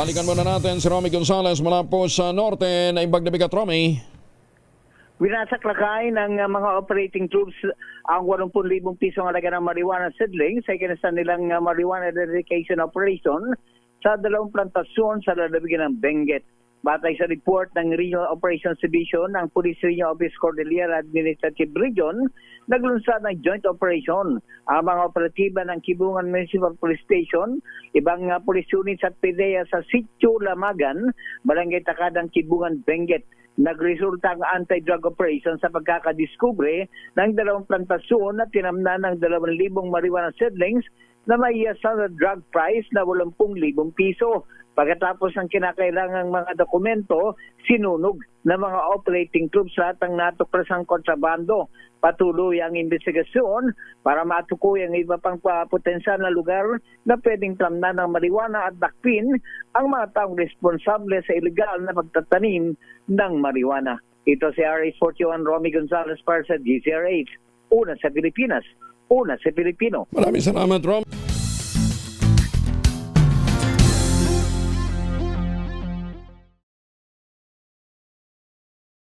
Balikan muna natin si Romy Gonzales mula po sa Norte na Imbag na Bigat, Romy. Winasak lakay ng uh, mga operating troops ang 80,000 piso ang halaga ng marijuana seedlings sa ikinasan nilang uh, marijuana eradication operation sa dalawang plantasyon sa lalawigan ng Benguet. Batay sa report ng Regional Operations Division ng Police Regional Office Cordillera Administrative Region, naglunsad ng joint operation ang mga operatiba ng Kibungan Municipal Police Station, ibang uh, police units at PDEA sa Sitio Lamagan, Barangay Takadang Kibungan, Benguet nagresulta ang anti-drug operation sa pagkakadiskubre ng dalawang plantasyon na tinamnan ng 2,000 marijuana seedlings na may sa drug price na 80,000 piso. Pagkatapos ng kinakailangang mga dokumento, sinunog ng mga operating troops lahat ng natuklasang kontrabando. Patuloy ang investigasyon para matukoy ang iba pang pa- potensyal na lugar na pwedeng tamnan ng marijuana at dakpin ang mga taong responsable sa ilegal na pagtatanim ng marijuana. Ito si RH41 Romy Gonzalez para sa GCRH. Una sa Pilipinas, una sa Pilipino. Maraming salamat, Romy.